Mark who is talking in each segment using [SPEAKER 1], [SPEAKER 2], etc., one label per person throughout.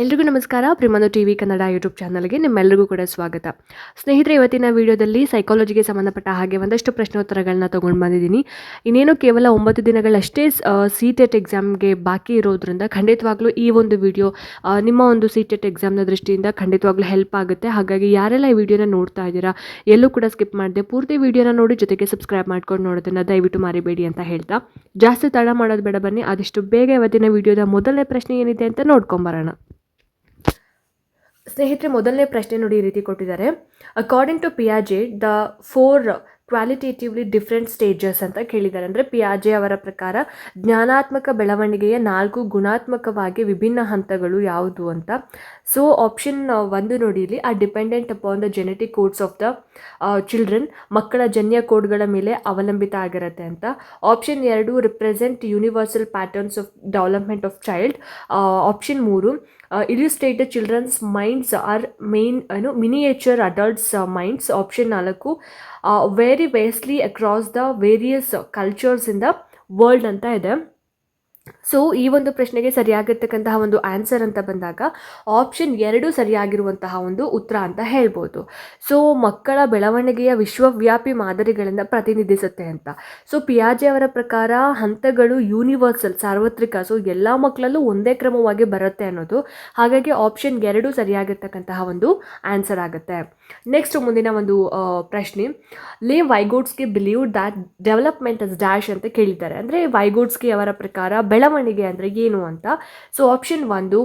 [SPEAKER 1] ಎಲ್ರಿಗೂ ನಮಸ್ಕಾರ. ಪ್ರಿಮಂದು ಟಿ ವಿ ಕನ್ನಡ ಯೂಟ್ಯೂಬ್ ಚಾನಲ್ಗೆ ನಿಮ್ಮೆಲ್ಲರಿಗೂ ಕೂಡ ಸ್ವಾಗತ. ಸ್ನೇಹಿತರೆ, ಇವತ್ತಿನ ವಿಡಿಯೋದಲ್ಲಿ ಸೈಕಾಲಜಿಗೆ ಸಂಬಂಧಪಟ್ಟ ಹಾಗೆ ಒಂದಷ್ಟು ಪ್ರಶ್ನೋತ್ತರಗಳನ್ನ ತೊಗೊಂಡು ಬಂದಿದ್ದೀನಿ. ಇನ್ನೇನು ಕೇವಲ ಒಂಬತ್ತು ದಿನಗಳಷ್ಟೇ ಸಿ ಟೆಟ್ ಎಕ್ಸಾಮ್ಗೆ ಬಾಕಿ ಇರೋದ್ರಿಂದ ಖಂಡಿತವಾಗ್ಲೂ ಈ ಒಂದು ವಿಡಿಯೋ ನಿಮ್ಮ ಒಂದು ಸಿ ಟೆಟ್ ಎಕ್ಸಾಮ್ನ ದೃಷ್ಟಿಯಿಂದ ಖಂಡಿತವಾಗ್ಲೂ ಹೆಲ್ಪ್ ಆಗುತ್ತೆ. ಹಾಗಾಗಿ ಯಾರೆಲ್ಲ ಈ ವಿಡಿಯೋನ ನೋಡ್ತಾ ಇದ್ದೀರಾ, ಎಲ್ಲೂ ಕೂಡ ಸ್ಕಿಪ್ ಮಾಡಿದೆ. ಪೂರ್ತಿ ವಿಡಿಯೋನ ನೋಡಿ ಜೊತೆಗೆ ಸಬ್ಸ್ಕ್ರೈಬ್ ಮಾಡ್ಕೊಂಡು ನೋಡೋದನ್ನು ದಯವಿಟ್ಟು ಮಾರಿಬೇಡಿ ಅಂತ ಹೇಳ್ತಾ. ಜಾಸ್ತಿ ತಡ ಮಾಡೋದು ಬೇಡ ಬನ್ನಿ. ಆದಷ್ಟು ಬೇಗ ಇವತ್ತಿನ ವಿಡಿಯೋದ ಮೊದಲನೇ ಪ್ರಶ್ನೆ ಏನಿದೆ ಅಂತ ನೋಡ್ಕೊಂಬರೋಣ ಸ್ನೇಹಿತರೆ, ಮೊದಲನೇ ಪ್ರಶ್ನೆ ನೋಡಿ ಈ ರೀತಿ ಕೊಟ್ಟಿದ್ದಾರೆ. According to ಪಿಯಾಜೆ the four qualitatively different stages ಅಂತ ಕೇಳಿದ್ದಾರೆ. ಅಂದರೆ ಪಿಯಾಜೆ ಅವರ ಪ್ರಕಾರ ಜ್ಞಾನಾತ್ಮಕ ಬೆಳವಣಿಗೆಯ ನಾಲ್ಕು ಗುಣಾತ್ಮಕವಾಗಿ ವಿಭಿನ್ನ ಹಂತಗಳು ಯಾವುದು ಅಂತ. ಸೊ ಆಪ್ಷನ್ ಒಂದು ನೋಡಿ ಇಲ್ಲಿ ಆ dependent upon the genetic codes of the children ಮಕ್ಕಳ ಜನ್ಯ ಕೋಡ್ಗಳ ಮೇಲೆ ಅವಲಂಬಿತ ಆಗಿರುತ್ತೆ ಅಂತ. ಆಪ್ಷನ್ ಎರಡು represent universal patterns of development of child option ಮೂರು illustrated children's minds are main ಏನು ಮಿನಿಯೇಚರ್ ಅಡಲ್ಟ್ಸ್ ಮೈಂಡ್ಸ್ ಆಪ್ಷನ್ ನಾಲ್ಕು. Vary widely across the various cultures in the world ಅಂತ ಇದೆ. ಸೊ ಈ ಒಂದು ಪ್ರಶ್ನೆಗೆ ಸರಿಯಾಗಿರ್ತಕ್ಕಂತಹ ಒಂದು ಆನ್ಸರ್ ಅಂತ ಬಂದಾಗ ಆಪ್ಷನ್ ಎರಡು ಸರಿಯಾಗಿರುವಂತಹ ಒಂದು ಉತ್ತರ ಅಂತ ಹೇಳ್ಬೋದು. ಸೊ ಮಕ್ಕಳ ಬೆಳವಣಿಗೆಯ ವಿಶ್ವವ್ಯಾಪಿ ಮಾದರಿಗಳನ್ನು ಪ್ರತಿನಿಧಿಸುತ್ತೆ ಅಂತ. ಸೊ ಪಿಯಾಜೆ ಅವರ ಪ್ರಕಾರ ಹಂತಗಳು ಯೂನಿವರ್ಸಲ್ ಸಾರ್ವತ್ರಿಕ. ಸೊ ಎಲ್ಲ ಮಕ್ಕಳಲ್ಲೂ ಒಂದೇ ಕ್ರಮವಾಗಿ ಬರುತ್ತೆ ಅನ್ನೋದು. ಹಾಗಾಗಿ ಆಪ್ಷನ್ ಎರಡು ಸರಿಯಾಗಿರ್ತಕ್ಕಂತಹ ಒಂದು ಆನ್ಸರ್ ಆಗುತ್ತೆ. ನೆಕ್ಸ್ಟ್ ಮುಂದಿನ ಒಂದು ಪ್ರಶ್ನೆ. Lev Vygotsky believe that development is dash ಅಂತ ಕೇಳಿದ್ದಾರೆ. ಅಂದರೆ ವೈಗೋಡ್ಸ್ಗೆ ಅವರ ಪ್ರಕಾರ ಬೆಳವಣಿಗೆ ಅಂದರೆ ಏನು ಅಂತ? ಸೊ ಆಪ್ಷನ್ ಒಂದು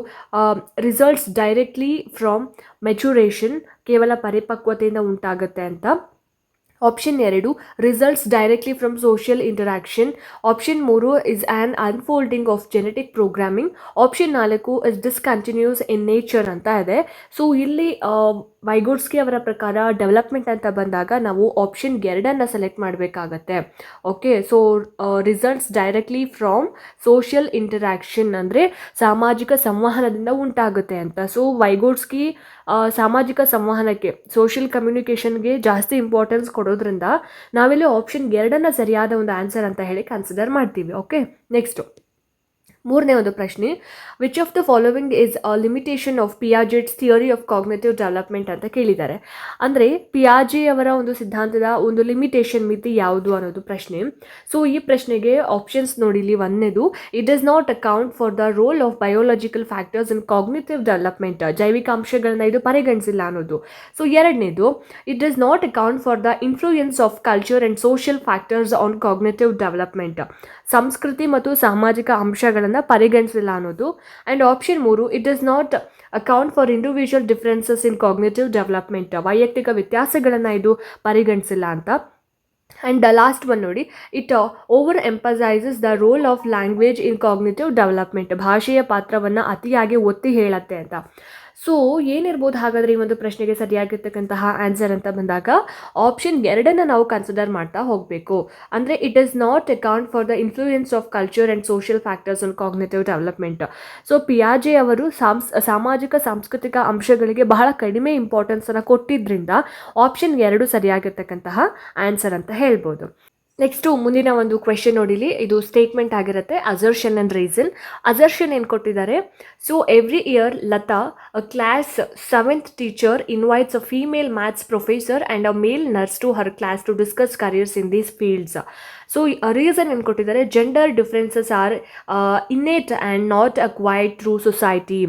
[SPEAKER 1] ರಿಸಲ್ಟ್ಸ್ ಡೈರೆಕ್ಟ್ಲಿ ಫ್ರಮ್ ಮೆಚುರೇಷನ್ ಕೇವಲ ಪರಿಪಕ್ವತೆಯಿಂದ ಉಂಟಾಗುತ್ತೆ ಅಂತ. ಆಪ್ಷನ್ ಎರಡು results directly from social interaction option ಮೂರು is an unfolding of genetic programming option ನಾಲ್ಕು ಇಸ್ ಡಿಸ್ಕಂಟಿನ್ಯೂಸ್ ಇನ್ ನೇಚರ್ ಅಂತ ಇದೆ. ಸೊ ಇಲ್ಲಿ ವೈಗೋಡ್ಸ್ಕಿ ಅವರ ಪ್ರಕಾರ ಡೆವಲಪ್ಮೆಂಟ್ ಅಂತ ಬಂದಾಗ ನಾವು ಆಪ್ಷನ್ ಎರಡನ್ನು ಸೆಲೆಕ್ಟ್ ಮಾಡಬೇಕಾಗತ್ತೆ. Okay so results directly from social interaction ಅಂದರೆ ಸಾಮಾಜಿಕ ಸಂವಹನದಿಂದ ಉಂಟಾಗುತ್ತೆ ಅಂತ. ಸೊ ವೈಗೋಡ್ಸ್ಕಿ ಆ, ಸಾಮಾಜಿಕ ಸಂವಹನಕ್ಕೆ ಸೋಷಿಯಲ್ ಕಮ್ಯುನಿಕೇಷನ್ಗೆ ಜಾಸ್ತಿ ಇಂಪಾರ್ಟೆನ್ಸ್ ಕೊಡೋದ್ರಿಂದ ನಾವಿಲ್ಲಿ ಆಪ್ಷನ್ ಎರಡನ್ನು ಸರಿಯಾದ ಒಂದು ಆನ್ಸರ್ ಅಂತ ಹೇಳಿ ಕನ್ಸಿಡರ್ ಮಾಡ್ತೀವಿ. ಓಕೆ ನೆಕ್ಸ್ಟು ಮೂರನೇ ಒಂದು ಪ್ರಶ್ನೆ which of the following is a limitation of Piaget's theory of cognitive development ಅಂತ ಕೇಳಿದ್ದಾರೆ. ಅಂದರೆ ಪಿಯಾಜೆ ಅವರ ಒಂದು ಸಿದ್ಧಾಂತದ ಒಂದು ಲಿಮಿಟೇಷನ್ ಮಿತಿ ಯಾವುದು ಅನ್ನೋದು ಪ್ರಶ್ನೆ. ಸೊ ಈ ಪ್ರಶ್ನೆಗೆ ಆಪ್ಷನ್ಸ್ ನೋಡಿ, ಇಲ್ಲಿ ಒಂದನೇದು it does not account for the role of biological factors in cognitive development ಜೈವಿಕ ಅಂಶಗಳನ್ನ ಇದು ಪರಿಗಣಿಸಿಲ್ಲ ಅನ್ನೋದು. ಸೊ ಎರಡನೇದು it does not account for the influence of culture and social factors on cognitive development ಸಂಸ್ಕೃತಿ ಮತ್ತು ಸಾಮಾಜಿಕ ಅಂಶಗಳನ್ನು ಪರಿಗಣಿಸಿಲ್ಲ ಅನ್ನೋದು. ಆ್ಯಂಡ್ ಆಪ್ಷನ್ ಮೂರು it does not account for individual differences in cognitive development ವೈಯಕ್ತಿಕ ವ್ಯತ್ಯಾಸಗಳನ್ನು ಇದು ಪರಿಗಣಿಸಿಲ್ಲ ಅಂತ. ಆ್ಯಂಡ್ ದ ಲಾಸ್ಟ್ ಒನ್ ನೋಡಿ it over emphasises the role of language in cognitive development ಭಾಷೆಯ ಪಾತ್ರವನ್ನು ಅತಿಯಾಗಿ ಒತ್ತಿ ಹೇಳತ್ತೆ ಅಂತ. ಸೊ ಏನಿರ್ಬೋದು ಹಾಗಾದರೆ ಈ ಒಂದು ಪ್ರಶ್ನೆಗೆ ಸರಿಯಾಗಿರ್ತಕ್ಕಂತಹ ಆನ್ಸರ್ ಅಂತ ಬಂದಾಗ ಆಪ್ಷನ್ ಎರಡನ್ನು ನಾವು ಕನ್ಸಿಡರ್ ಮಾಡ್ತಾ ಹೋಗಬೇಕು. ಅಂದರೆ it is not account for the influence of culture and social factors on cognitive development so ಪಿಯಾಜೆ ಅವರು ಸಾಂಸ್ ಸಾಮಾಜಿಕ, ಸಾಂಸ್ಕೃತಿಕ ಅಂಶಗಳಿಗೆ ಬಹಳ ಕಡಿಮೆ ಇಂಪಾರ್ಟೆನ್ಸನ್ನು ಕೊಟ್ಟಿದ್ದರಿಂದ ಆಪ್ಷನ್ ಎರಡು ಸರಿಯಾಗಿರ್ತಕ್ಕಂತಹ ಆನ್ಸರ್ ಅಂತ ಹೇಳ್ಬೋದು. ನೆಕ್ಸ್ಟು ಮುಂದಿನ ಒಂದು ಕ್ವೆಶನ್ ನೋಡಿಲಿ. ಇದು ಸ್ಟೇಟ್ಮೆಂಟ್ ಆಗಿರುತ್ತೆ ಅಜರ್ಷನ್ ಆ್ಯಂಡ್ ರೀಸನ್ ಅಜರ್ಷನ್ ಏನು ಕೊಟ್ಟಿದ್ದಾರೆ? So every year Latha a class seventh teacher invites a female maths professor and a male nurse to her class to discuss careers in these fields so reason ಏನು ಕೊಟ್ಟಿದ್ದಾರೆ gender differences are innate and not acquired through society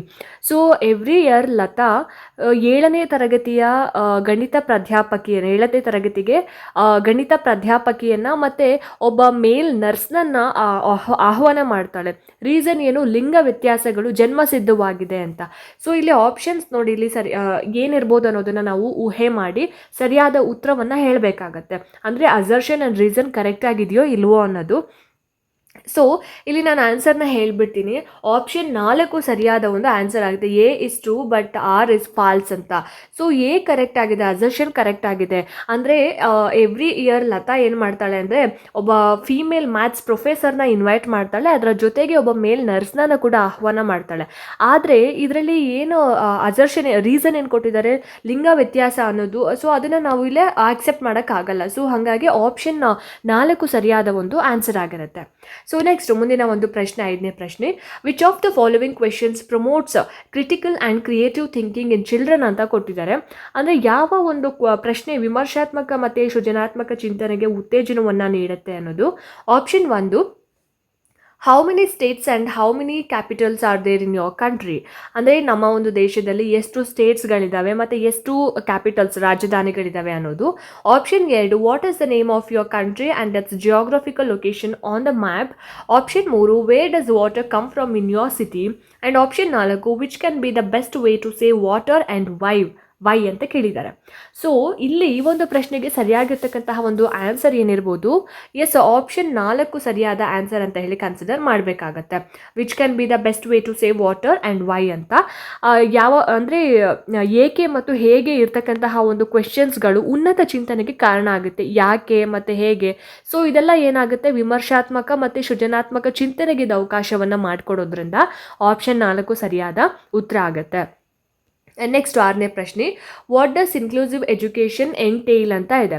[SPEAKER 1] so every year Latha ಏಳನೇ ತರಗತಿಯ ಗಣಿತ ಪ್ರಾಧ್ಯಾಪಕಿಯನ್ನು, ಏಳನೇ ತರಗತಿಗೆ ಗಣಿತ ಪ್ರಾಧ್ಯಾಪಕಿಯನ್ನು ಮತ್ತು ಒಬ್ಬ ಮೇಲ್ ನರ್ಸ್ನನ್ನು ಆಹ್ವಾನ ಮಾಡ್ತಾಳೆ. ರೀಸನ್ ಏನು? ಲಿಂಗ ವ್ಯತ್ಯಾಸಗಳು ಜನ್ಮಸಿದ್ಧವಾಗಿದೆ ಅಂತ. ಸೊ ಇಲ್ಲಿ ಆಪ್ಷನ್ಸ್ ನೋಡಿ ಇಲ್ಲಿ ಸರಿ ಏನಿರ್ಬೋದು ಅನ್ನೋದನ್ನು ನಾವು ಊಹೆ ಮಾಡಿ ಸರಿಯಾದ ಉತ್ತರವನ್ನು ಹೇಳಬೇಕಾಗತ್ತೆ. ಅಂದರೆ ಅಸರ್ಷನ್ ಆ್ಯಂಡ್ ರೀಸನ್ ಕರೆಕ್ಟಾಗಿದೆಯೋ ಇಲ್ವೋ ಅನ್ನೋದು. ಸೊ ಇಲ್ಲಿ ನಾನು ಆನ್ಸರ್ನ ಹೇಳಿಬಿಡ್ತೀನಿ. ಆಪ್ಷನ್ ನಾಲ್ಕು ಸರಿಯಾದ ಒಂದು ಆನ್ಸರ್ ಆಗಿದೆ. A is true but R is false ಅಂತ. ಸೊ ಎ ಕರೆಕ್ಟ್ ಆಗಿದೆ ಅಸರ್ಷನ್ ಕರೆಕ್ಟ್ ಆಗಿದೆ. ಅಂದರೆ ಎವ್ರಿ ಇಯರ್ ಲತಾ ಏನು ಮಾಡ್ತಾಳೆ ಅಂದರೆ, ಒಬ್ಬ ಫೀಮೇಲ್ ಮ್ಯಾಥ್ಸ್ ಪ್ರೊಫೆಸರ್ನ ಇನ್ವೈಟ್ ಮಾಡ್ತಾಳೆ. ಅದರ ಜೊತೆಗೆ ಒಬ್ಬ ಮೇಲ್ ನರ್ಸ್ನ ಕೂಡ ಆಹ್ವಾನ ಮಾಡ್ತಾಳೆ. ಆದರೆ, ಇದರಲ್ಲಿ ಏನು ಅಸರ್ಷನ್ ರೀಸನ್ ಏನು ಕೊಟ್ಟಿದ್ದಾರೆ? ಲಿಂಗ ವ್ಯತ್ಯಾಸ ಅನ್ನೋದು. ಸೊ ಅದನ್ನು ನಾವು ಇಲ್ಲೇ ಆಕ್ಸೆಪ್ಟ್ ಮಾಡೋಕ್ಕಾಗಲ್ಲ. ಸೊ ಹಾಗಾಗಿ ಆಪ್ಷನ್ ನಾಲ್ಕು ಸರಿಯಾದ ಒಂದು ಆನ್ಸರ್ ಆಗಿರುತ್ತೆ. ಸೊ ನೆಕ್ಸ್ಟ್ ಮುಂದಿನ ಒಂದು ಪ್ರಶ್ನೆ, ಐದನೇ ಪ್ರಶ್ನೆ. Which of the following questions promotes critical and creative thinking in children ಅಂತ ಕೊಟ್ಟಿದ್ದಾರೆ. ಅಂದರೆ ಯಾವ ಒಂದು ಪ್ರಶ್ನೆ ವಿಮರ್ಶಾತ್ಮಕ ಮತ್ತು ಸೃಜನಾತ್ಮಕ ಚಿಂತನೆಗೆ ಉತ್ತೇಜನವನ್ನು ನೀಡುತ್ತೆ ಅನ್ನೋದು. ಆಪ್ಷನ್ ಒಂದು how many states and how many capitals are there in your country ಅಂದರೆ ನಮ್ಮ ಒಂದು ದೇಶದಲ್ಲಿ ಎಷ್ಟು ಸ್ಟೇಟ್ಸ್ಗಳಿದ್ದಾವೆ ಮತ್ತು ಎಷ್ಟು ಕ್ಯಾಪಿಟಲ್ಸ್ ರಾಜಧಾನಿಗಳಿದ್ದಾವೆ ಅನ್ನೋದು. ಆಪ್ಷನ್ ಎರಡು what is the name of your country and that's geographical location on the map option ಮೂರು where does water come from in your city and option ನಾಲ್ಕು which can be the best way to save water and why why ಅಂತ ಕೇಳಿದ್ದಾರೆ. So ಇಲ್ಲಿ ಈ ಒಂದು ಪ್ರಶ್ನೆಗೆ ಸರಿಯಾಗಿರ್ತಕ್ಕಂತಹ ಒಂದು answer ಏನಿರ್ಬೋದು? ಎಸ್ ಆಪ್ಷನ್ ನಾಲ್ಕು ಸರಿಯಾದ ಆನ್ಸರ್ ಅಂತ ಹೇಳಿ ಕನ್ಸಿಡರ್ ಮಾಡಬೇಕಾಗತ್ತೆ. Which can be the best way to save water and why ಅಂತ. ಯಾವ, ಅಂದರೆ, ಏಕೆ ಮತ್ತು ಹೇಗೆ ಇರ್ತಕ್ಕಂತಹ ಒಂದು ಕ್ವೆಶನ್ಸ್ಗಳು ಉನ್ನತ ಚಿಂತನೆಗೆ ಕಾರಣ ಆಗುತ್ತೆ. ಯಾಕೆ ಮತ್ತು ಹೇಗೆ? ಸೊ ಇದೆಲ್ಲ ಏನಾಗುತ್ತೆ? ವಿಮರ್ಶಾತ್ಮಕ ಮತ್ತು ಸೃಜನಾತ್ಮಕ ಚಿಂತನೆಗೆ ಅವಕಾಶವನ್ನು ಮಾಡಿಕೊಡೋದ್ರಿಂದ ಆಪ್ಷನ್ ನಾಲ್ಕು ಸರಿಯಾದ ಉತ್ತರ ಆಗುತ್ತೆ. ನೆಕ್ಸ್ಟ್ ಆರನೇ ಪ್ರಶ್ನೆ what does inclusive education tail ಅಂತ ಇದೆ.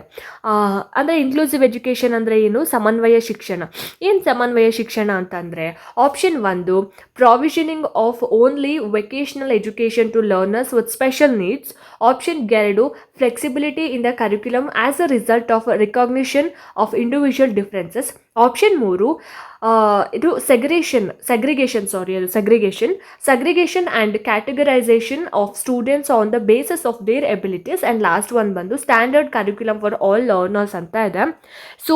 [SPEAKER 1] ಅಂದರೆ ಇನ್ಕ್ಲೂಸಿವ್ ಎಜುಕೇಷನ್ ಅಂದರೆ ಏನು? ಸಮನ್ವಯ ಶಿಕ್ಷಣ. ಏನು ಸಮನ್ವಯ ಶಿಕ್ಷಣ ಅಂತಂದರೆ ಆಪ್ಷನ್ ಒಂದು provisioning of only vocational education to learners with special needs option ಎರಡು flexibility in the curriculum as a result of recognition of individual differences option ಮೂರು ಇದು ಸೆಗ್ರೇಷನ್ ಸೆಗ್ರಿಗೇಷನ್ ಸಾರಿ ಅದು segregation segregation and categorisation of students on the basis of their abilities and last one ಬಂದು standard curriculum for all learners ಅಂತ ಇದೆ. So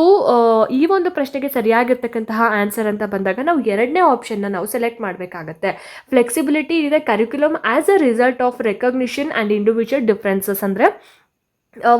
[SPEAKER 1] ಈ ಒಂದು ಪ್ರಶ್ನೆಗೆ ಸರಿಯಾಗಿರ್ತಕ್ಕಂತಹ answer ಅಂತ ಬಂದಾಗ ನಾವು ಎರಡನೇ ಆಪ್ಷನ್ನ ನಾವು ಸೆಲೆಕ್ಟ್ ಮಾಡಬೇಕಾಗತ್ತೆ. ಫ್ಲೆಕ್ಸಿಬಿಲಿಟಿ ಇದೆ curriculum as a result of recognition and individual differences ಅಂದರೆ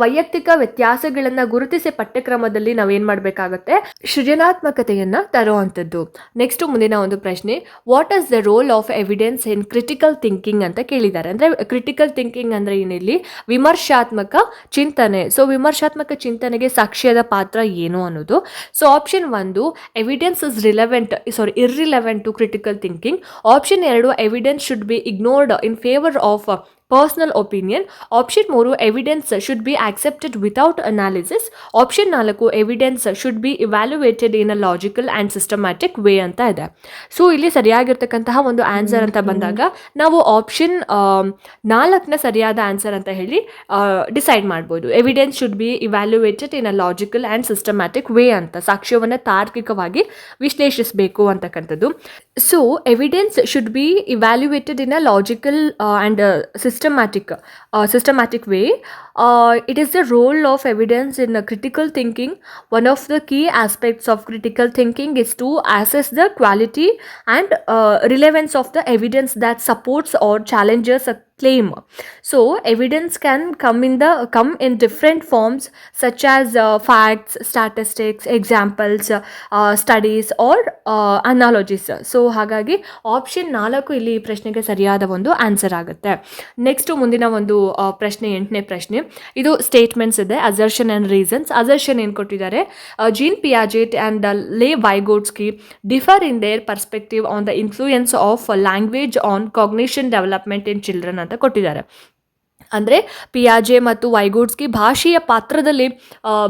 [SPEAKER 1] ವೈಯಕ್ತಿಕ ವ್ಯತ್ಯಾಸಗಳನ್ನು ಗುರುತಿಸಿ ಪಠ್ಯಕ್ರಮದಲ್ಲಿ ನಾವೇನು ಮಾಡಬೇಕಾಗತ್ತೆ? ಸೃಜನಾತ್ಮಕತೆಯನ್ನು ತರುವಂಥದ್ದು. ನೆಕ್ಸ್ಟು ಮುಂದಿನ ಒಂದು ಪ್ರಶ್ನೆ what is the role of evidence in critical thinking ಅಂತ ಕೇಳಿದ್ದಾರೆ. ಅಂದರೆ ಕ್ರಿಟಿಕಲ್ ಥಿಂಕಿಂಗ್ ಅಂದರೆ ಏನಿಲ್ಲಿ ವಿಮರ್ಶಾತ್ಮಕ ಚಿಂತನೆ. ಸೊ ವಿಮರ್ಶಾತ್ಮಕ ಚಿಂತನೆಗೆ ಸಾಕ್ಷ್ಯದ ಪಾತ್ರ ಏನು ಅನ್ನೋದು. ಸೊ ಆಪ್ಷನ್ ಒಂದು evidence is relevant sorry irrelevant to critical thinking option ಎರಡು evidence should be ignored in favour of personal opinion option ಮೂರು evidence should be accepted without analysis option ನಾಲ್ಕು evidence should be evaluated in a logical and systematic way ಅಂತ ಇದೆ. So ಇಲ್ಲಿ ಸರಿಯಾಗಿರ್ತಕ್ಕಂತಹ ಒಂದು answer ಅಂತ ಬಂದಾಗ ನಾವು ಆಪ್ಷನ್ ನಾಲ್ಕನ ಸರಿಯಾದ ಆನ್ಸರ್ ಅಂತ ಹೇಳಿ ಡಿಸೈಡ್ ಮಾಡ್ಬೋದು. Evidence should be evaluated in a logical and systematic way ಅಂತ ಸಾಕ್ಷ್ಯವನ್ನು ತಾರ್ಕಿಕವಾಗಿ ವಿಶ್ಲೇಷಿಸಬೇಕು ಅಂತಕ್ಕಂಥದ್ದು. So evidence should be evaluated in a logical and systematic uh, systematic way uh, it is the role of evidence in uh, critical thinking one of the key aspects of critical thinking is to assess the quality and uh, relevance of the evidence that supports or challenges a claim so evidence can come in the come in different forms such as uh, facts statistics examples uh, studies or uh, analogies so ಹಾಗಾಗಿ option ನಾಲ್ಕು ಇಲ್ಲಿ ಈ ಪ್ರಶ್ನೆಗೆ ಸರಿಯಾದ ಒಂದು answer ಆಗುತ್ತೆ next ಮುಂದಿನ ಒಂದು ಆ, ಪ್ರಶ್ನೆ ಎಂಟನೇ ಪ್ರಶ್ನೆ ಇದು ಸ್ಟೇಟ್ಮೆಂಟ್ಸ್ ಇದೆ ಅಸರ್ಷನ್ ಆ್ಯಂಡ್ ರೀಸನ್ಸ್ ಅಸರ್ಷನ್ ಏನು ಕೊಟ್ಟಿದ್ದಾರೆ? Jean Piaget and Lev Vygotsky differ in their perspective on the influence of language on cognition development in children ಅಂತ ಕೊಟ್ಟಿದ್ದಾರೆ. ಅಂದರೆ ಪಿಯಾಜೆ ಮತ್ತು ವೈಗೂಡ್ಸ್ಕಿ ಭಾಷೆಯ ಪಾತ್ರದಲ್ಲಿ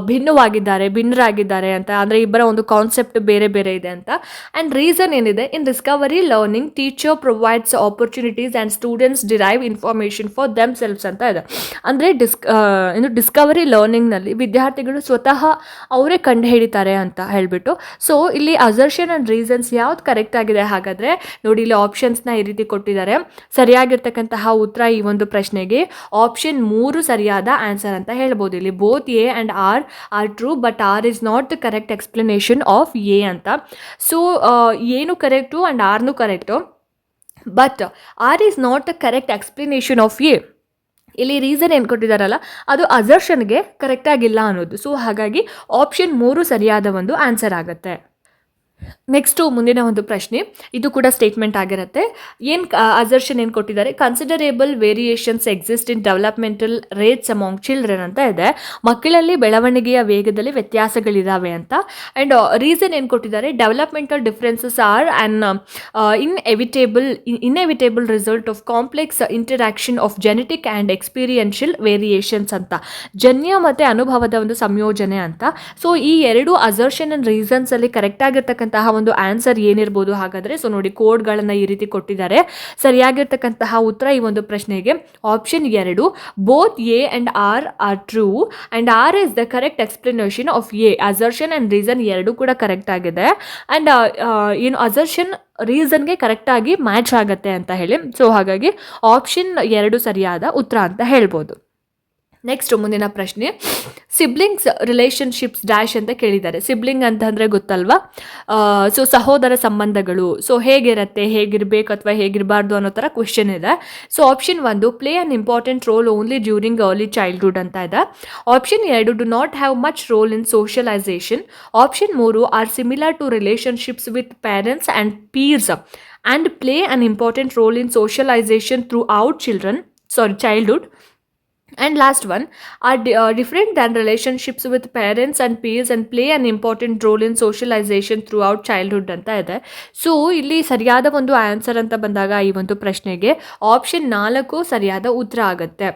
[SPEAKER 1] ಭಿನ್ನವಾಗಿದ್ದಾರೆ, ಭಿನ್ನರಾಗಿದ್ದಾರೆ ಅಂತ. ಅಂದರೆ ಇಬ್ಬರ ಒಂದು ಕಾನ್ಸೆಪ್ಟ್ ಬೇರೆ ಬೇರೆ ಇದೆ ಅಂತ. ಆ್ಯಂಡ್ ರೀಸನ್ ಏನಿದೆ? In discovery learning teacher provides opportunities and students derive information for themselves ಅಂತ ಇದೆ. ಅಂದರೆ ಡಿಸ್ ಇನ್ನು ಡಿಸ್ಕವರಿ ಲರ್ನಿಂಗ್ನಲ್ಲಿ ವಿದ್ಯಾರ್ಥಿಗಳು ಸ್ವತಃ ಅವರೇ ಕಂಡು ಹಿಡಿತಾರೆ ಅಂತ ಹೇಳಿಬಿಟ್ಟು. ಸೊ ಇಲ್ಲಿ ಅಸರ್ಷನ್ ಆ್ಯಂಡ್ ರೀಸನ್ಸ್ ಯಾವ್ದು ಕರೆಕ್ಟ್ ಆಗಿದೆ ಹಾಗಾದರೆ, ನೋಡಿ, ಇಲ್ಲಿ ಆಪ್ಷನ್ಸ್ನ ಈ ರೀತಿ ಕೊಟ್ಟಿದ್ದಾರೆ. ಸರಿಯಾಗಿರ್ತಕ್ಕಂತಹ ಉತ್ತರ ಈ ಒಂದು ಪ್ರಶ್ನೆಗೆ. ಆಪ್ಷನ್ ಮೂರು ಸರಿಯಾದ ಆನ್ಸರ್ ಅಂತ ಹೇಳ್ಬೋದು. ಇಲ್ಲಿ both A and R are true but R is not the correct explanation of A ಅಂತ. ಸೊ ಏನು correct and ಆರ್ನು correct but R is not the correct explanation of A ಇಲ್ಲಿ ರೀಸನ್ ಏನು ಕೊಟ್ಟಿದ್ದಾರಲ್ಲ ಅದು ಅಸರ್ಷನ್ಗೆ ಕರೆಕ್ಟಾಗಿಲ್ಲ ಅನ್ನೋದು. ಸೊ ಹಾಗಾಗಿ ಆಪ್ಷನ್ ಮೂರು ಸರಿಯಾದ ಒಂದು ಆನ್ಸರ್ ಆಗುತ್ತೆ. ನೆಕ್ಸ್ಟು ಮುಂದಿನ ಒಂದು ಪ್ರಶ್ನೆ, ಇದು ಕೂಡ ಸ್ಟೇಟ್ಮೆಂಟ್ ಆಗಿರುತ್ತೆ. ಏನು ಅಸರ್ಷನ್ ಏನು ಕೊಟ್ಟಿದ್ದಾರೆ? Considerable variations exist in developmental rates among children ಅಂತ ಇದೆ. ಮಕ್ಕಳಲ್ಲಿ ಬೆಳವಣಿಗೆಯ ವೇಗದಲ್ಲಿ ವ್ಯತ್ಯಾಸಗಳಿದ್ದಾವೆ ಅಂತ. ಆ್ಯಂಡ್ ರೀಸನ್ ಏನು ಕೊಟ್ಟಿದ್ದಾರೆ? Developmental differences are and inevitable inevitable result of complex interaction of genetic and experiential variations ಅಂತ. ಜನ್ಯ ಮತ್ತು ಅನುಭವದ ಒಂದು ಸಂಯೋಜನೆ ಅಂತ. ಸೊ ಈ ಎರಡು ಅಸರ್ಷನ್ ಆ್ಯಂಡ್ ರೀಸನ್ಸಲ್ಲಿ ಕರೆಕ್ಟ್ ಆಗಿರ್ತಕ್ಕಂಥ ಸರಿಯಾಗಿರ್ತಕ್ಕಂತಹ ಒಂದು ಆನ್ಸರ್ ಏನಿರ್ಬೋದು ಹಾಗಾದರೆ? ಸೊ ನೋಡಿ ಕೋಡ್ಗಳನ್ನು ಈ ರೀತಿ ಕೊಟ್ಟಿದ್ದಾರೆ. ಸರಿಯಾಗಿರ್ತಕ್ಕಂತಹ ಉತ್ತರ ಈ ಒಂದು ಪ್ರಶ್ನೆಗೆ. ಆಪ್ಷನ್ ಎರಡು both A and R are true and R is the correct explanation of A assertion and reason ಎರಡೂ ಕೂಡ ಕರೆಕ್ಟ್ ಆಗಿದೆ. ಆ್ಯಂಡ್ ಏನು ಅಸರ್ಷನ್ ರೀಸನ್ಗೆ ಕರೆಕ್ಟಾಗಿ ಮ್ಯಾಚ್ ಆಗುತ್ತೆ ಅಂತ ಹೇಳಿ. ಸೊ ಹಾಗಾಗಿ ಆಪ್ಷನ್ ಎರಡು ಸರಿಯಾದ ಉತ್ತರ ಅಂತ ಹೇಳ್ಬೋದು. ನೆಕ್ಸ್ಟ್ ಮುಂದಿನ ಪ್ರಶ್ನೆ. ಸಿಬ್ಲಿಂಗ್ಸ್ ರಿಲೇಷನ್ಶಿಪ್ಸ್ ಡ್ಯಾಶ್ ಅಂತ ಕೇಳಿದ್ದಾರೆ. ಸಿಬ್ಲಿಂಗ್ ಅಂತಂದರೆ ಗೊತ್ತಲ್ವಾ? ಸೊ ಸಹೋದರ ಸಂಬಂಧಗಳು ಸೊ ಹೇಗಿರುತ್ತೆ, ಹೇಗಿರಬೇಕು ಅಥವಾ ಹೇಗಿರಬಾರ್ದು ಅನ್ನೋ ಥರ ಕ್ವೆಶನ್ ಇದೆ. ಸೊ ಆಪ್ಷನ್ ಒಂದು play an important role only during early childhood ಅಂತ ಇದೆ. ಆಪ್ಷನ್ ಎರಡು do not have much role in socialisation option ಮೂರು are similar to relationships with parents and peers and play an important role in socialisation throughout children sorry childhood and last one are ಡಿ uh, different than relationships with parents and peers and play an important role in socialization throughout childhood ಅಂತ ಇದೆ. So ಇಲ್ಲಿ ಸರಿಯಾದ ಒಂದು answer ಅಂತ ಬಂದಾಗ ಈ ಒಂದು ಪ್ರಶ್ನೆಗೆ ಆಪ್ಷನ್ ನಾಲ್ಕು ಸರಿಯಾದ ಉತ್ತರ ಆಗುತ್ತೆ.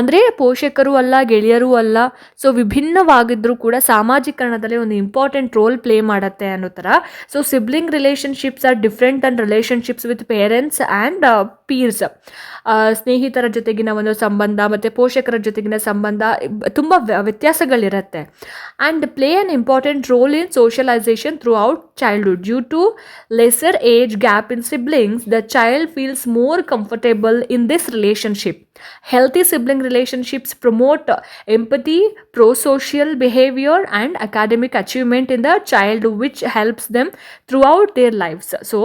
[SPEAKER 1] ಅಂದರೆ ಪೋಷಕರು ಅಲ್ಲ ಗೆಳೆಯರು ಅಲ್ಲ ಸೊ ವಿಭಿನ್ನವಾಗಿದ್ದರೂ ಕೂಡ ಸಾಮಾಜೀಕರಣದಲ್ಲಿ ಒಂದು ಇಂಪಾರ್ಟೆಂಟ್ ರೋಲ್ ಪ್ಲೇ ಮಾಡುತ್ತೆ ಅನ್ನೋ ಥರ. So sibling relationships are different and relationships with parents and peers ಸ್ನೇಹಿತರ ಜೊತೆಗಿನ ಒಂದು ಸಂಬಂಧ ಮತ್ತು ಪೋಷಕರ ಜೊತೆಗಿನ ಸಂಬಂಧ ತುಂಬ ವ್ಯತ್ಯಾಸಗಳಿರುತ್ತೆ. And play an important role in socialisation throughout childhood due to lesser age gap in siblings the child feels more comfortable in this relationship healthy sibling relationships promote empathy prosocial behaviour and academic achievement in the child which helps them throughout their lifes so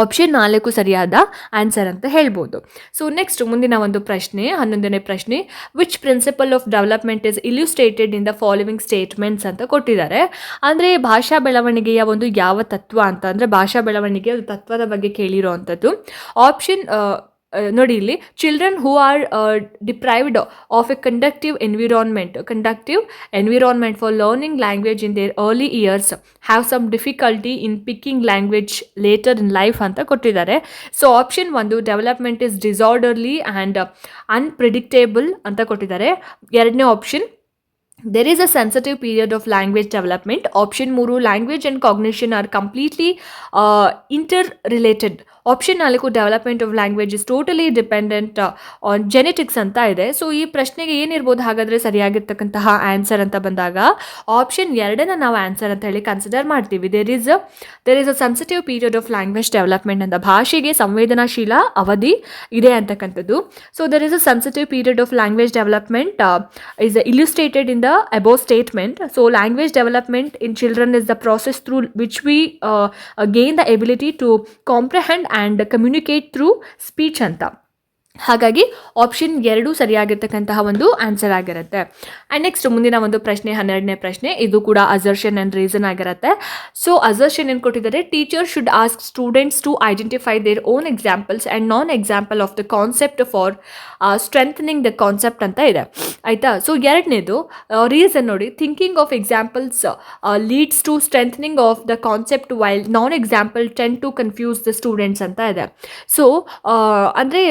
[SPEAKER 1] option ನಾಲ್ಕು ಸರಿಯಾದ answer ಅಂತ ಹೇಳ್ಬೋದು. So next ಮುಂದಿನ ಒಂದು ಪ್ರಶ್ನೆ, ಹನ್ನೊಂದನೇ ಪ್ರಶ್ನೆ which principle of development is illustrated in the following statements ಅಂತ ಕೊಟ್ಟಿದ್ದಾರೆ. ಅಂದರೆ ಭಾಷಾ ಬೆಳವಣಿಗೆಯ ಒಂದು ಯಾವ ತತ್ವ ಅಂತ, ಅಂದರೆ ಭಾಷಾ ಬೆಳವಣಿಗೆಯ ತತ್ವದ ಬಗ್ಗೆ ಕೇಳಿರೋ ಅಂಥದ್ದು ಆಪ್ಷನ್ ನೋಡಿ ಇಲ್ಲಿ children who are deprived of a conductive environment conductive environment for learning language in their early years have some difficulty in picking language later in life ಅಂತ ಕೊಟ್ಟಿದ್ದಾರೆ. ಸೊ ಆಪ್ಷನ್ ಒಂದು development is disorderly and unpredictable ಅಂತ ಕೊಟ್ಟಿದ್ದಾರೆ. ಎರಡನೇ option there is a sensitive period of language development. Option ಮೂರು language and cognition are completely inter interrelated option ನಾಲ್ಕು development of language is totally dependent on genetics ಅಂತ ಇದೆ. So ಈ ಪ್ರಶ್ನೆಗೆ ಏನಿರ್ಬೋದು, ಹಾಗಾದರೆ ಸರಿಯಾಗಿರ್ತಕ್ಕಂತಹ ಆನ್ಸರ್ ಅಂತ ಬಂದಾಗ ಆಪ್ಷನ್ ಎರಡನ್ನ ನಾವು ಆನ್ಸರ್ ಅಂತ ಹೇಳಿ ಕನ್ಸಿಡರ್ ಮಾಡ್ತೀವಿ. There is there is a sensitive period of language development ಅಂತ. ಭಾಷೆಗೆ ಸಂವೇದನಾಶೀಲ ಅವಧಿ ಇದೆ ಅಂತಕ್ಕಂಥದ್ದು. So there is a sensitive period of language development is illustrated in the above statement so language development in children is the process through which we gain the ability to comprehend and communicate through speech ಅಂತ ಹಾಗಾಗಿ option ಎರಡು ಸರಿಯಾಗಿರ್ತಕ್ಕಂತಹ ಒಂದು answer ಆಗಿರುತ್ತೆ. And next ಮುಂದಿನ ಒಂದು ಪ್ರಶ್ನೆ, ಹನ್ನೆರಡನೇ ಪ್ರಶ್ನೆ, ಇದು ಕೂಡ ಅಸರ್ಷನ್ ಆ್ಯಂಡ್ ರೀಸನ್ ಆಗಿರುತ್ತೆ. ಸೊ ಅಸರ್ಷನ್ ಏನು ಕೊಟ್ಟಿದ್ದಾರೆ? Teacher should ask students to identify their own examples and non example of the concept for strengthening the concept ಅಂತ ಇದೆ. ಆಯಿತಾ? ಸೊ ಎರಡನೇದು ರೀಸನ್ ನೋಡಿ thinking of examples leads to strengthening of the concept while non example tend to confuse the students ಅಂತ ಇದೆ. So ಅಂದರೆ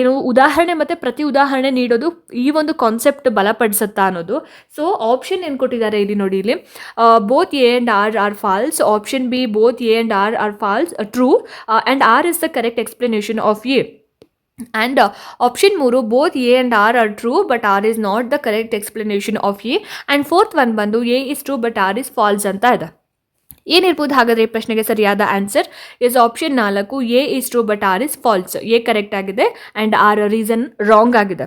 [SPEAKER 1] ಏನು ಉದಾಹರಣೆ ಮತ್ತು ಪ್ರತಿ ಉದಾಹರಣೆ ನೀಡೋದು ಈ ಒಂದು ಕಾನ್ಸೆಪ್ಟ್ ಬಲಪಡಿಸುತ್ತಾ ಅನ್ನೋದು. ಸೊ ಆಪ್ಷನ್ ಏನು ಕೊಟ್ಟಿದ್ದಾರೆ ಇಲ್ಲಿ ನೋಡಿ ಇಲ್ಲಿ. Both A and R are false option B both A and R are false true and R is the correct explanation of A and option ಮೂರು both A and R are true but R is not the correct explanation of A and fourth one ಬಂದು A is true but R is false ಅಂತ ಇದೆ. ಏನಿರ್ಬೋದು ಹಾಗಾದರೆ ಈ ಪ್ರಶ್ನೆಗೆ ಸರಿಯಾದ answer is option ನಾಲ್ಕು A is true but R is false A correct ಆಗಿದೆ ಆ್ಯಂಡ್ ಆರ್ ರೀಸನ್ ರಾಂಗ್ ಆಗಿದೆ.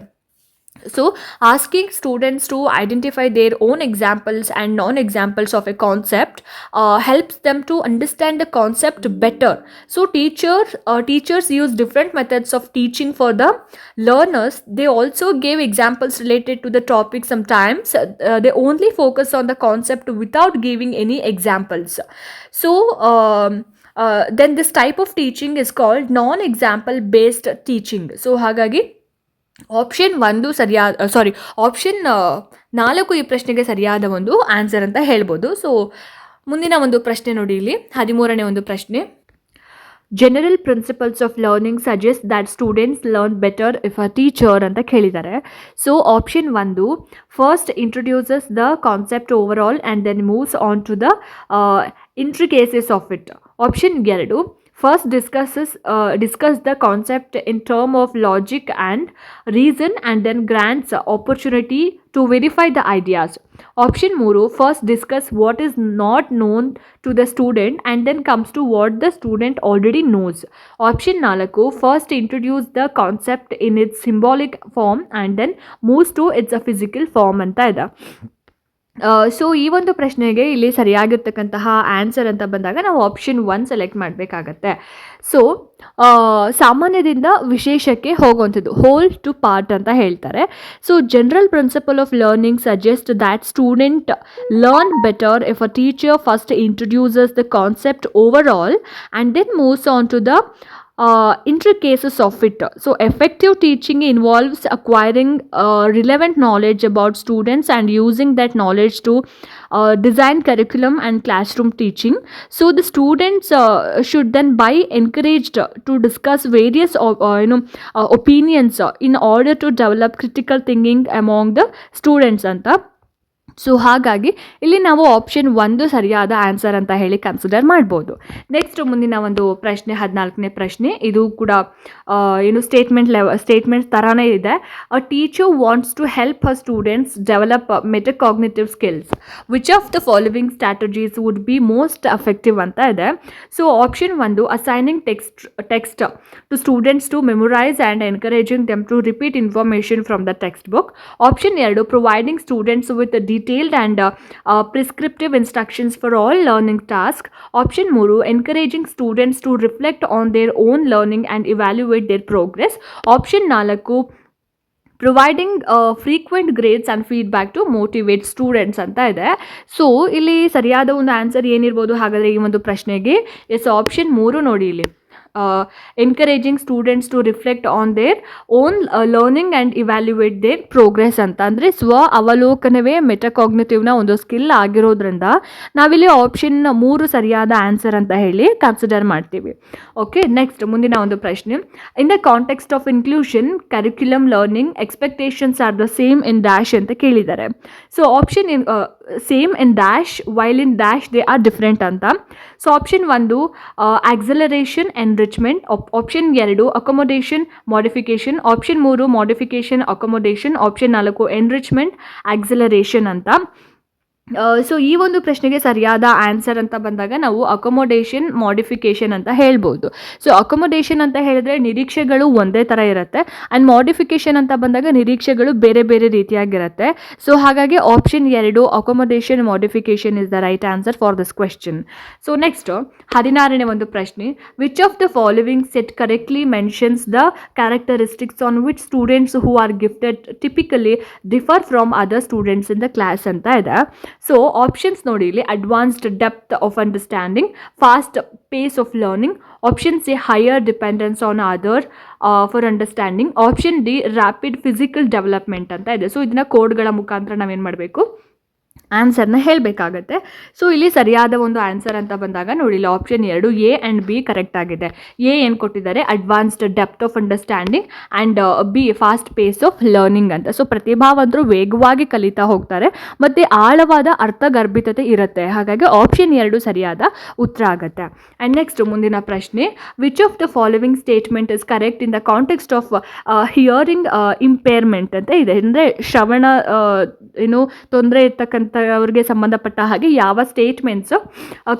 [SPEAKER 1] so asking students to identify their own examples and non-examples of a concept uh, helps them to understand the concept better. So teachers uh, teachers use different methods of teaching for the learners. They also gave examples related to the topic sometimes. Uh, they only focus on the concept without giving any examples. So um, uh, then this type of teaching is called non-example based teaching. So hagagi option ಒಂದು ಸರಿಯಾದ sorry option ನಾಲ್ಕು ಈ ಪ್ರಶ್ನೆಗೆ ಸರಿಯಾದ ಒಂದು answer ಅಂತ ಹೇಳ್ಬೋದು. So ಮುಂದಿನ ಒಂದು ಪ್ರಶ್ನೆ ನೋಡಿ ಇಲ್ಲಿ, ಹದಿಮೂರನೇ ಒಂದು ಪ್ರಶ್ನೆ. General principles of learning suggest that students learn better if a teacher ಅಂತ ಕೇಳಿದ್ದಾರೆ. ಸೊ ಆಪ್ಷನ್ ಒಂದು first introduces the concept overall and then moves on to the intricacies of it option ಎರಡು first discusses discuss the concept in term of logic and reason and then grants opportunity to verify the ideas option ಮೂರು first discuss what is not known to the student and then comes to what the student already knows option ನಾಲ್ಕು first introduce the concept in its symbolic form and then moves to its a physical form ಅಂತ ಇದೆ so ಈ ಒಂದು ಪ್ರಶ್ನೆಗೆ ಇಲ್ಲಿ ಸರಿಯಾಗಿರ್ತಕ್ಕಂತಹ answer ಅಂತ ಬಂದಾಗ ನಾವು ಆಪ್ಷನ್ ಒನ್ ಸೆಲೆಕ್ಟ್ ಮಾಡಬೇಕಾಗತ್ತೆ. ಸೊ ಸಾಮಾನ್ಯದಿಂದ ವಿಶೇಷಕ್ಕೆ ಹೋಗುವಂಥದ್ದು ಹೋಲ್ ಟು ಪಾರ್ಟ್ ಅಂತ ಹೇಳ್ತಾರೆ. So general principle of learning suggest that student learn better if a teacher first introduces the concept overall and then moves on to the uh, intricacies of it. So, effective teaching involves acquiring uh, relevant knowledge about students and using that knowledge to uh, design curriculum and classroom teaching. So, the students uh, should then be encouraged to discuss various uh, you know uh, opinions in order to develop critical thinking among the students ಅಂತ so ಹಾಗಾಗಿ ಇಲ್ಲಿ ನಾವು option ಒಂದು ಸರಿಯಾದ answer ಅಂತ ಹೇಳಿ consider ಮಾಡ್ಬೋದು. Next ಮುಂದಿನ ಒಂದು ಪ್ರಶ್ನೆ, ಹದಿನಾಲ್ಕನೇ ಪ್ರಶ್ನೆ. ಇದು ಕೂಡ ಏನು ಸ್ಟೇಟ್ಮೆಂಟ್ ಲೆವ ಸ್ಟೇಟ್ಮೆಂಟ್ ಥರನೇ ಇದೆ. A teacher wants to help a students develop metacognitive skills which of the following strategies would be most effective ಅಂತ ಇದೆ. ಸೊ ಆಪ್ಷನ್ ಒಂದು assigning text text to students to memorize and encouraging them to repeat information from the textbook option ಎರಡು providing students with detailed and uh, uh, prescriptive instructions for all learning tasks. Option Muru encouraging students to reflect on their own learning and evaluate their progress. Option 4 providing frequent grades and feedback to motivate students ಅಂತ ಇದೆ so ಇಲ್ಲಿ ಸರಿಯಾದ ಒಂದು answer ಏನಿರ್ಬೋದು ಹಾಗಾದರೆ ಈ ಒಂದು ಪ್ರಶ್ನೆಗೆ ಎಸ್ ಆಪ್ಷನ್ ಮೂರು ನೋಡಿ ಇಲ್ಲಿ encouraging students to reflect on their own learning and evaluate their progress ಅಂತ. ಅಂದರೆ ಸ್ವ ಅವಲೋಕನವೇ ಮೆಟಕಾಗ್ನೇಟಿವ್ನ ಒಂದು ಸ್ಕಿಲ್ ಆಗಿರೋದ್ರಿಂದ ನಾವಿಲ್ಲಿ ಆಪ್ಷನ್ ಮೂರು ಸರಿಯಾದ ಆನ್ಸರ್ ಅಂತ ಹೇಳಿ ಕನ್ಸಿಡರ್ ಮಾಡ್ತೀವಿ. ಓಕೆ ನೆಕ್ಸ್ಟ್ ಮುಂದಿನ ಒಂದು ಪ್ರಶ್ನೆ. In the context of inclusion curriculum learning expectations are the same in dash ಅಂತ ಕೇಳಿದ್ದಾರೆ. So option same in dash while in dash they are different ಅಂತ ಸೊ ಆಪ್ಷನ್ ಒಂದು ಆಕ್ಸಲರೇಷನ್ ಎನ್ರಿಚ್ಮೆಂಟ್ ಆಪ್ಷನ್ ಎರಡು accommodation modification option ಮೂರು modification accommodation option ನಾಲ್ಕು enrichment acceleration ಅಂತ so ಈ ಒಂದು ಪ್ರಶ್ನೆಗೆ ಸರಿಯಾದ ಆನ್ಸರ್ ಅಂತ ಬಂದಾಗ ನಾವು ಅಕೊಮೊಡೇಷನ್ ಮಾಡಿಫಿಕೇಷನ್ ಅಂತ ಹೇಳ್ಬೋದು. ಸೊ ಅಕೊಮೊಡೇಷನ್ ಅಂತ ಹೇಳಿದ್ರೆ ನಿರೀಕ್ಷೆಗಳು ಒಂದೇ ಥರ ಇರುತ್ತೆ. ಆ್ಯಂಡ್ ಮಾಡಿಫಿಕೇಷನ್ ಅಂತ ಬಂದಾಗ ನಿರೀಕ್ಷೆಗಳು ಬೇರೆ ಬೇರೆ ರೀತಿಯಾಗಿರುತ್ತೆ. ಸೊ ಹಾಗಾಗಿ ಆಪ್ಷನ್ ಎರಡು accommodation modification is the right answer for this question so next ಹದಿನಾರನೇ ಒಂದು ಪ್ರಶ್ನೆ. Which of the following set correctly mentions the characteristics on which students who are gifted typically differ from other students in the class ಅಂತ ಇದೆ. So options ನೋಡಿ ಇಲ್ಲಿ advanced depth of understanding fast pace of learning option C higher dependence on other for understanding option D rapid physical development ಅಂತ ಇದೆ. So ಇದನ್ನ ಕೋಡ್ಗಳ ಮುಖಾಂತರ ನಾವೇನು ಮಾಡಬೇಕು? ಆನ್ಸರ್ನ ಹೇಳಬೇಕಾಗತ್ತೆ. ಸೊ ಇಲ್ಲಿ ಸರಿಯಾದ ಒಂದು ಆನ್ಸರ್ ಅಂತ ಬಂದಾಗ ನೋಡಿ ಇಲ್ಲಿ ಆಪ್ಷನ್ ಎರಡು ಎ ಆ್ಯಂಡ್ ಬಿ ಕರೆಕ್ಟ್ ಆಗಿದೆ. ಎ ಏನು ಕೊಟ್ಟಿದ್ದಾರೆ? Advanced depth of understanding and B fast pace of learning ಅಂತ. ಸೊ ಪ್ರತಿಭಾವಂತರು ವೇಗವಾಗಿ ಕಲಿತಾ ಹೋಗ್ತಾರೆ. ಮತ್ತು ಆಳವಾದ ಅರ್ಥಗರ್ಭಿತತೆ ಇರುತ್ತೆ. ಹಾಗಾಗಿ ಆಪ್ಷನ್ ಎರಡು ಸರಿಯಾದ ಉತ್ತರ ಆಗುತ್ತೆ. ಆ್ಯಂಡ್ ನೆಕ್ಸ್ಟ್ ಮುಂದಿನ ಪ್ರಶ್ನೆ which of the following statement is correct in the context of hearing impairment ಅಂತ ಇದೆ. ಅಂದರೆ ಶ್ರವಣ ಆ, ಏನು ತೊಂದರೆ ಇರ್ತಕ್ಕಂಥವ್ರಿಗೆ ಸಂಬಂಧಪಟ್ಟ ಹಾಗೆ ಯಾವ ಸ್ಟೇಟ್ಮೆಂಟ್ಸು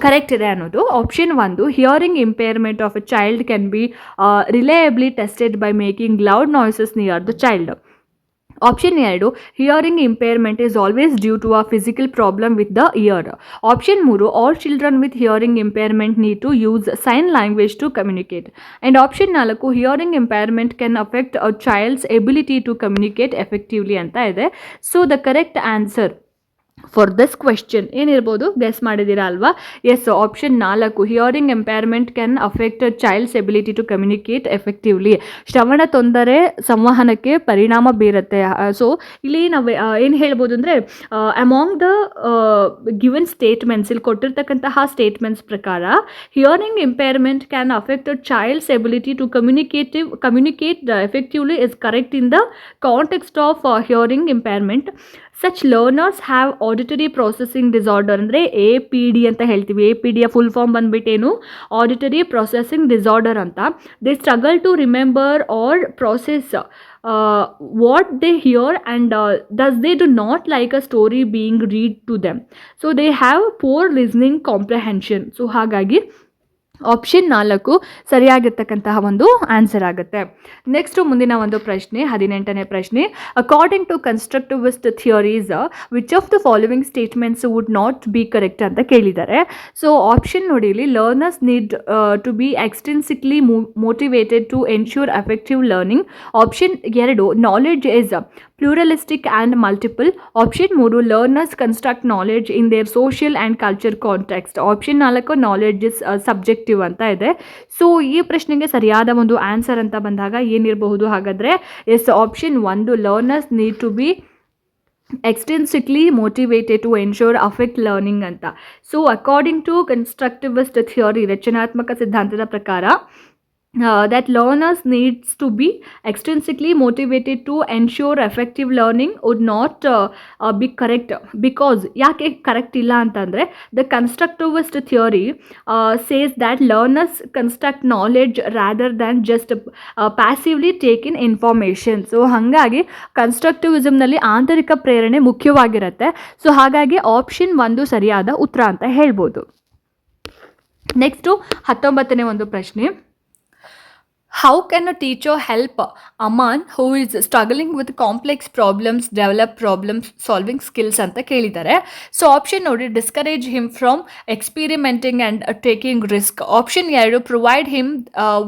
[SPEAKER 1] ಕರೆಕ್ಟ್ ಇದೆ ಅನ್ನೋದು. ಆಪ್ಷನ್ ಒಂದು hearing impairment of a child can be reliably tested by making loud noises near the child option ಎರಡು hearing impairment is always due to a physical problem with the ear option ಮೂರು all children with hearing impairment need to use sign language to communicate and option ನಾಲ್ಕು hearing impairment can affect a child's ability to communicate effectively ಅಂತ ಇದೆ. So the correct answer for this question ಏನಿರ್ಬೋದು? Guess ಮಾಡಿದ್ದೀರಾ ಅಲ್ವಾ? Yes option ನಾಲ್ಕು. Hearing impairment can affect child's ability to communicate effectively ಶ್ರವಣ ತೊಂದರೆ ಸಂವಹನಕ್ಕೆ ಪರಿಣಾಮ ಬೀರುತ್ತೆ. ಸೊ ಇಲ್ಲಿ ನಾವು ಏನು ಹೇಳ್ಬೋದು ಅಂದರೆ ಅಮಾಂಗ್ ದ ಗಿವನ್ ಸ್ಟೇಟ್ಮೆಂಟ್ಸ್ ಇಲ್ಲಿ ಕೊಟ್ಟಿರ್ತಕ್ಕಂತಹ ಸ್ಟೇಟ್ಮೆಂಟ್ಸ್ ಪ್ರಕಾರ hearing impairment can affect child's ability to communicative communicate effectively is correct in the context of hearing impairment such learners have auditory processing disorder ಅಂದರೆ ಎ ಪಿ ಡಿ ಅಂತ ಹೇಳ್ತೀವಿ. A P ಡಿಯ full form ಬಂದ್ಬಿಟ್ಟೇನು? Auditory processing disorder ಅಂತ. They struggle to remember or process what they hear and thus they do not like a story being read to them so they have poor listening comprehension so ಹಾಗಾಗಿ option ನಾಲ್ಕು ಸರಿಯಾಗಿರ್ತಕ್ಕಂತಹ ಒಂದು answer ಆಗುತ್ತೆ. Next ಮುಂದಿನ ಒಂದು ಪ್ರಶ್ನೆ, ಹದಿನೆಂಟನೇ ಪ್ರಶ್ನೆ. According to constructivist theories which of the following statements would not be correct ಅಂತ ಕೇಳಿದ್ದಾರೆ. ಸೊ ಆಪ್ಷನ್ ನೋಡಿ ಇಲ್ಲಿ learners need to be extrinsically motivated to ensure effective learning option ಎರಡು knowledge is pluralistic and multiple option ಮೂರು learners construct knowledge in their social and culture context option ನಾಲ್ಕು knowledge is ಅಂತ ಇದೆ. So ಈ ಪ್ರಶ್ನೆಗೆ ಸರಿಯಾದ ಒಂದು ಆನ್ಸರ್ ಅಂತ ಬಂದಾಗ ಏನಿರಬಹುದು? ಹಾಗಾದರೆ ಎಸ್ ಆಪ್ಷನ್ ಒಂದು learners need to be extrinsically motivated to ensure affect learning ಅಂತ. So according to constructivist theory ರಚನಾತ್ಮಕ ಸಿದ್ಧಾಂತದ ಪ್ರಕಾರ that learners needs to be extrinsically motivated to ensure effective learning would not uh, uh, be correct. Because ಯಾಕೆ correct ಇಲ್ಲ ಅಂತಂದರೆ the constructivist theory says that learners construct knowledge rather than just passively take in information so ಹಾಗಾಗಿ ಕನ್ಸ್ಟ್ರಕ್ಟಿವಿಸಮ್ನಲ್ಲಿ ಆಂತರಿಕ ಪ್ರೇರಣೆ ಮುಖ್ಯವಾಗಿರುತ್ತೆ. So ಹಾಗಾಗಿ option ಒಂದು ಸರಿಯಾದ ಉತ್ತರ ಅಂತ ಹೇಳ್ಬೋದು. ನೆಕ್ಸ್ಟು ಹತ್ತೊಂಬತ್ತನೇ ಒಂದು ಪ್ರಶ್ನೆ. How can a teacher help Aman who is struggling with complex problems develop problems solving skills ಅಂತ ಕೇಳಿದ್ದಾರೆ. ಸೊ ಆಪ್ಷನ್ ನೋಡಿ discourage him from experimenting and taking risk option ಎರಡು provide him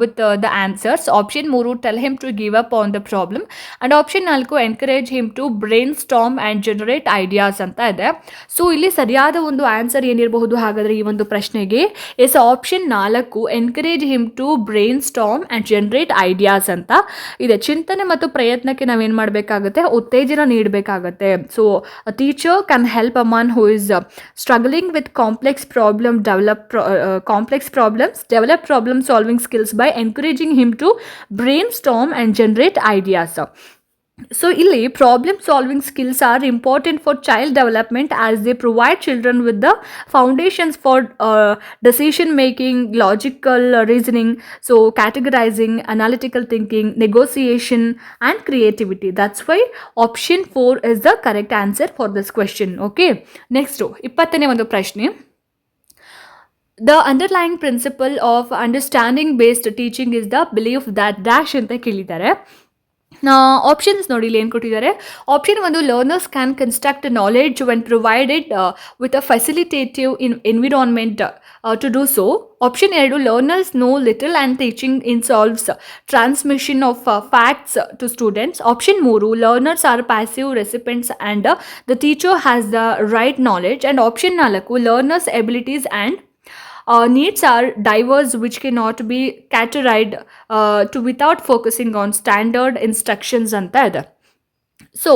[SPEAKER 1] with the answers option ಮೂರು tell him to give up on the problem and option ನಾಲ್ಕು encourage him to brainstorm and generate ideas ಅಂತ ಇದೆ. So ಇಲ್ಲಿ ಸರಿಯಾದ ಒಂದು answer ಏನಿರಬಹುದು? ಹಾಗಾದರೆ ಈ ಒಂದು ಪ್ರಶ್ನೆಗೆ ಎಸ್ ಆಪ್ಷನ್ ನಾಲ್ಕು encourage him to brainstorm and generate ideas ಅಂತ. ಇದೆ, ಚಿಂತನೆ ಮತ್ತು ಪ್ರಯತ್ನಕ್ಕೆ ನಾವೇನು ಮಾಡಬೇಕಾಗುತ್ತೆ? ಉತ್ತೇಜನ ನೀಡಬೇಕಾಗತ್ತೆ. So teacher can help Aman who is struggling with complex problem develop complex problems develop problem solving skills by encouraging him to brainstorm and generate ideas so ಇಲ್ಲಿ problem solving skills are important for child development as they provide children with the foundations for decision making logical reasoning so categorising analytical thinking negotiation and creativity that's why option four is the correct answer for this question okay next ಇಪ್ಪತ್ತನೇ ಒಂದು ಪ್ರಶ್ನೆ. The underlying principle of understanding based teaching is the belief that dash ಅಂತ ಕೇಳಿದ್ದಾರೆ. Options ನೋಡಿ ಇಲ್ಲಿ ಏನು ಕೊಟ್ಟಿದ್ದಾರೆ. Option ಒಂದು learners can construct knowledge when provided with a facilitative in environment to do so option ಎರಡು learners know little and teaching involves transmission of facts to students option ಮೂರು learners are passive recipients and the teacher has the right knowledge and option ನಾಲ್ಕು learners abilities and needs are diverse which cannot be categorized uh, to without focusing on standard instructions ಅಂತ ಇದೆ so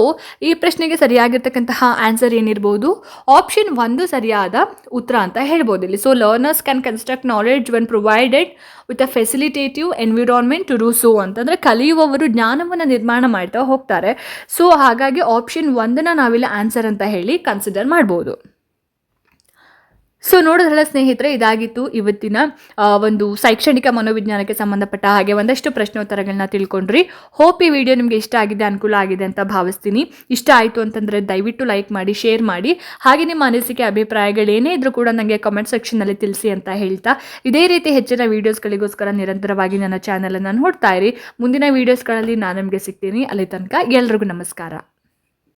[SPEAKER 1] ಈ ಪ್ರಶ್ನೆಗೆ ಸರಿಯಾಗಿರ್ತಕ್ಕಂತಹ answer ಏನಿರ್ಬೋದು? Option ಒಂದು ಸರಿಯಾದ ಉತ್ತರ ಅಂತ ಹೇಳ್ಬೋದು ಇಲ್ಲಿ. So learners can construct knowledge when provided with a facilitative environment to do so ಅಂತಂದರೆ ಕಲಿಯುವವರು ಜ್ಞಾನವನ್ನು ನಿರ್ಮಾಣ ಮಾಡ್ತಾ ಹೋಗ್ತಾರೆ. ಸೊ ಹಾಗಾಗಿ ಆಪ್ಷನ್ ಒಂದನ್ನು ನಾವಿಲ್ಲಿ ಆನ್ಸರ್ ಅಂತ ಹೇಳಿ ಕನ್ಸಿಡರ್ ಮಾಡ್ಬೋದು. ಸೊ ನೋಡಿದ್ರಲ್ಲ ಸ್ನೇಹಿತರೆ, ಇದಾಗಿತ್ತು ಇವತ್ತಿನ ಒಂದು ಶೈಕ್ಷಣಿಕ ಮನೋವಿಜ್ಞಾನಕ್ಕೆ ಸಂಬಂಧಪಟ್ಟ ಹಾಗೆ ಒಂದಷ್ಟು ಪ್ರಶ್ನೋತ್ತರಗಳನ್ನ ತಿಳ್ಕೊಂಡ್ರಿ. ಹೋಪ್ ಈ ವಿಡಿಯೋ ನಿಮಗೆ ಇಷ್ಟ ಆಗಿದೆ, ಅನುಕೂಲ ಆಗಿದೆ ಅಂತ ಭಾವಿಸ್ತೀನಿ. ಇಷ್ಟ ಆಯಿತು ಅಂತಂದರೆ ದಯವಿಟ್ಟು ಲೈಕ್ ಮಾಡಿ ಶೇರ್ ಮಾಡಿ. ಹಾಗೆ ನಿಮ್ಮ ಅನಿಸಿಕೆ, ಅಭಿಪ್ರಾಯಗಳು ಏನೇ ಇದ್ರೂ ಕೂಡ ನನಗೆ ಕಮೆಂಟ್ ಸೆಕ್ಷನ್ನಲ್ಲಿ ತಿಳಿಸಿ ಅಂತ ಹೇಳ್ತಾ. ಇದೇ ರೀತಿ ಹೆಚ್ಚಿನ ವೀಡಿಯೋಸ್ಗಳಿಗೋಸ್ಕರ ನಿರಂತರವಾಗಿ ನನ್ನ ಚಾನಲನ್ನು ನೋಡ್ತಾ ಇರಿ. ಮುಂದಿನ ವೀಡಿಯೋಸ್ಗಳಲ್ಲಿ ನಾನು ನಿಮಗೆ ಸಿಗ್ತೀನಿ. ಅಲ್ಲಿ ತನಕ ಎಲ್ರಿಗೂ ನಮಸ್ಕಾರ.